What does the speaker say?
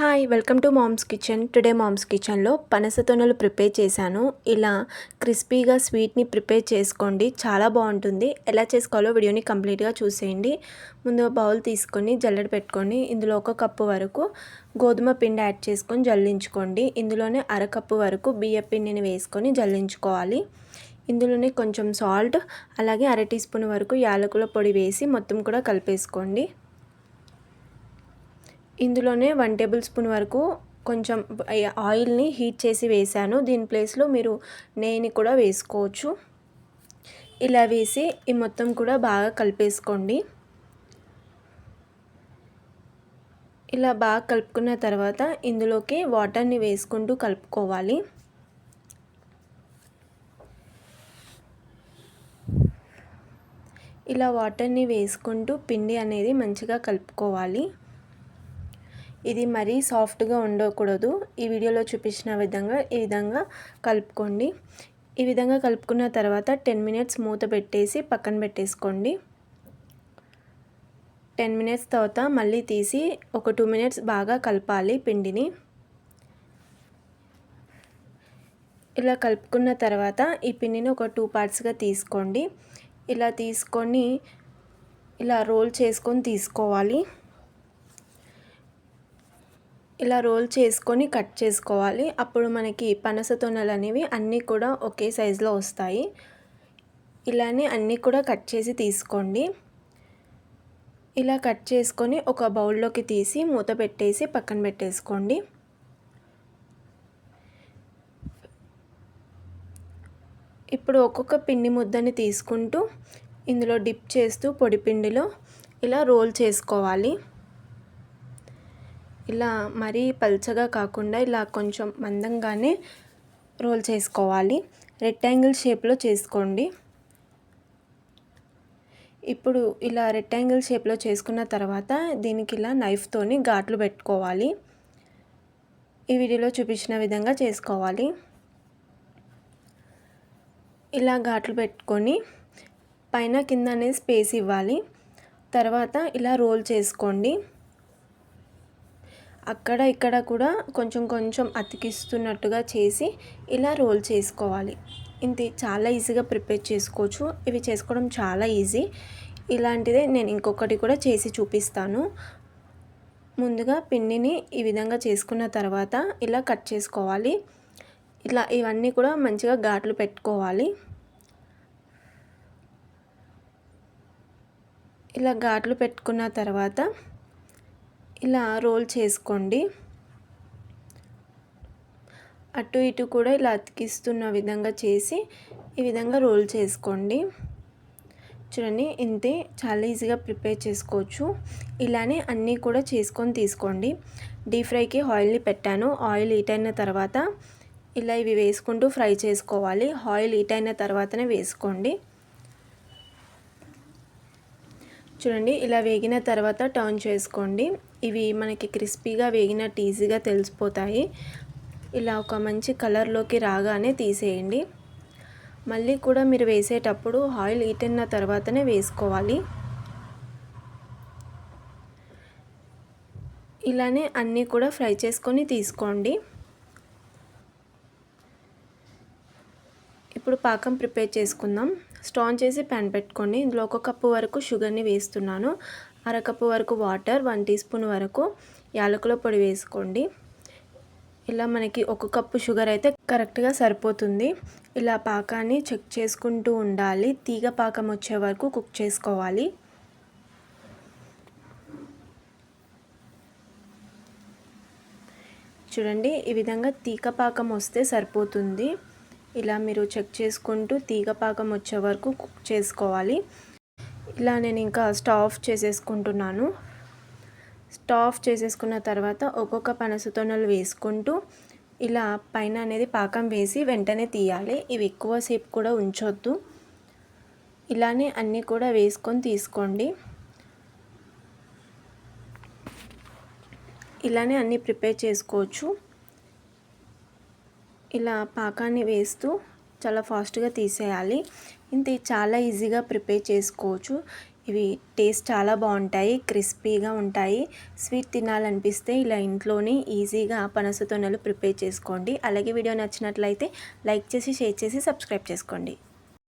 Hi welcome to Mom's Kitchen today Mom's కిచెన్లో పనస తొనలు ప్రిపేర్ చేశాను. ఇలా క్రిస్పీగా స్వీట్ని ప్రిపేర్ చేసుకోండి. చాలా బాగుంటుంది. ఎలా చేసుకోవాలో వీడియోని కంప్లీట్గా చూసేయండి. ముందు బౌల్ తీసుకొని జల్లెడ పెట్టుకొని ఇందులో ఒక కప్పు వరకు గోధుమ పిండి యాడ్ చేసుకొని జల్లించుకోండి. ఇందులోనే అరకప్పు వరకు బియ్య పిండిని వేసుకొని జల్లించుకోవాలి. ఇందులోనే కొంచెం సాల్ట్ అలాగే అర టీ స్పూన్ వరకు యాలకుల పొడి వేసి మొత్తం కూడా కలిపేసుకోండి. ఇందులోనే వన్ టేబుల్ స్పూన్ వరకు కొంచెం ఆయిల్ని హీట్ చేసి వేసాను దీని ప్లేస్లో మీరు నెయ్యిని కూడా వేసుకోవచ్చు. ఇలా వేసి ఈ మొత్తం కూడా బాగా కలిపేసుకోండి. ఇలా బాగా కలుపుకున్న తర్వాత ఇందులోకి వాటర్ని వేసుకుంటూ కలుపుకోవాలి. ఇలా వాటర్ని వేసుకుంటూ పిండి అనేది మంచిగా కలుపుకోవాలి. ఇది మరీ సాఫ్ట్గా ఉండకూడదు. ఈ వీడియోలో చూపించిన విధంగా ఈ విధంగా కలుపుకోండి. ఈ విధంగా కలుపుకున్న తర్వాత టెన్ మినిట్స్ మూత పెట్టేసి పక్కన పెట్టేసుకోండి. టెన్ మినిట్స్ తర్వాత మళ్ళీ తీసి ఒక టూ మినిట్స్ బాగా కలపాలి పిండిని. ఇలా కలుపుకున్న తర్వాత ఈ పిండిని ఒక టూ పార్ట్స్గా తీసుకోండి. ఇలా తీసుకొని ఇలా రోల్ చేసుకొని తీసుకోవాలి. ఇలా రోల్ చేసుకొని కట్ చేసుకోవాలి. అప్పుడు మనకి పనస తొనలు అనేవి అన్నీ కూడా ఒకే సైజులో వస్తాయి. ఇలానే అన్నీ కూడా కట్ చేసి తీసుకోండి. ఇలా కట్ చేసుకొని ఒక బౌల్లోకి తీసి మూత పెట్టేసి పక్కన పెట్టేసుకోండి. ఇప్పుడు ఒక్కొక్క పిండి ముద్దని తీసుకుంటూ ఇందులో డిప్ చేస్తూ పొడి పిండిలో ఇలా రోల్ చేసుకోవాలి. ఇలా మరీ పల్చగా కాకుండా ఇలా కొంచెం మందంగానే రోల్ చేసుకోవాలి. రెక్టాంగిల్ షేప్లో చేసుకోండి. ఇప్పుడు ఇలా రెక్టాంగిల్ షేప్లో చేసుకున్న తర్వాత దీనికి ఇలా నైఫ్తోని ఘాట్లు పెట్టుకోవాలి. ఈ వీడియోలో చూపించిన విధంగా చేసుకోవాలి. ఇలా ఘాట్లు పెట్టుకొని పైన కింద అనేది స్పేస్ ఇవ్వాలి. తర్వాత ఇలా రోల్ చేసుకోండి. అక్కడ ఇక్కడ కూడా కొంచెం కొంచెం అతికిస్తున్నట్టుగా చేసి ఇలా రోల్ చేసుకోవాలి. ఇంత చాలా ఈజీగా ప్రిపేర్ చేసుకోవచ్చు. ఇవి చేసుకోవడం చాలా ఈజీ. ఇలాంటిదే నేను ఇంకొకటి కూడా చేసి చూపిస్తాను. ముందుగా పిండిని ఈ విధంగా చేసుకున్న తర్వాత ఇలా కట్ చేసుకోవాలి. ఇలా ఇవన్నీ కూడా మంచిగా ఘాట్లు పెట్టుకోవాలి. ఇలా ఘాట్లు పెట్టుకున్న తర్వాత ఇలా రోల్ చేసుకోండి. అటు ఇటు కూడా ఇలా అతికిస్తున్న విధంగా చేసి ఈ విధంగా రోల్ చేసుకోండి. చూడండి ఇంతే చాలా ఈజీగా ప్రిపేర్ చేసుకోవచ్చు. ఇలానే అన్నీ కూడా చేసుకొని తీసుకోండి. డీప్ ఫ్రైకి ఆయిల్ని పెట్టాను. ఆయిల్ హీట్ అయిన తర్వాత ఇలా ఇవి వేసుకుంటూ ఫ్రై చేసుకోవాలి. ఆయిల్ హీట్ అయిన తర్వాతనే వేసుకోండి. చూడండి ఇలా వేగిన తర్వాత టర్న్ చేసుకోండి. ఇవి మనకి క్రిస్పీగా వేగినట్టు ఈజీగా తెలిసిపోతాయి. ఇలా ఒక మంచి కలర్లోకి రాగానే తీసేయండి. మళ్ళీ కూడా మీరు వేసేటప్పుడు ఆయిల్ ఈటన్న తర్వాతనే వేసుకోవాలి. ఇలానే అన్నీ కూడా ఫ్రై చేసుకొని తీసుకోండి. ఇప్పుడు పాకం ప్రిపేర్ చేసుకుందాం. స్టాన్ చేసి ప్యాన్ పెట్టుకోండి ఇందులో ఒక కప్పు వరకు షుగర్ని వేస్తున్నాను. అరకప్పు వరకు వాటర్ వన్ టీ స్పూన్ వరకు యాలకుల పొడి వేసుకోండి. ఇలా మనకి ఒక కప్పు షుగర్ అయితే కరెక్ట్గా సరిపోతుంది. ఇలా పాకాన్ని చెక్ చేసుకుంటూ ఉండాలి. తీగ పాకం వచ్చే వరకు కుక్ చేసుకోవాలి. చూడండి ఈ విధంగా తీగ పాకం వస్తే సరిపోతుంది. ఇలా మీరు చెక్ చేసుకుంటూ తీగ పాకం వచ్చే వరకు కుక్ చేసుకోవాలి. ఇలా నేను ఇంకా స్టవ్ ఆఫ్ చేసేసుకుంటున్నాను. స్టవ్ ఆఫ్ చేసేసుకున్న తర్వాత ఒక్కొక్క పనసతోనలు వేసుకుంటూ ఇలా పైన అనేది పాకం వేసి వెంటనే తీయాలి. ఇవి ఎక్కువసేపు కూడా ఉంచొద్దు. ఇలానే అన్నీ కూడా వేసుకొని తీసుకోండి. ఇలానే అన్నీ ప్రిపేర్ చేసుకోవచ్చు. ఇలా పాకాన్ని వేస్తూ చాలా ఫాస్ట్గా తీసేయాలి. ఇంత చాలా ఈజీగా ప్రిపేర్ చేసుకోవచ్చు. ఇవి టేస్ట్ చాలా బాగుంటాయి క్రిస్పీగా ఉంటాయి. స్వీట్ తినాలనిపిస్తే ఇలా ఇంట్లోనే ఈజీగా పనస తొనలు ప్రిపేర్ చేసుకోండి. అలాగే వీడియో నచ్చినట్లయితే లైక్ చేసి షేర్ చేసి సబ్స్క్రైబ్ చేసుకోండి.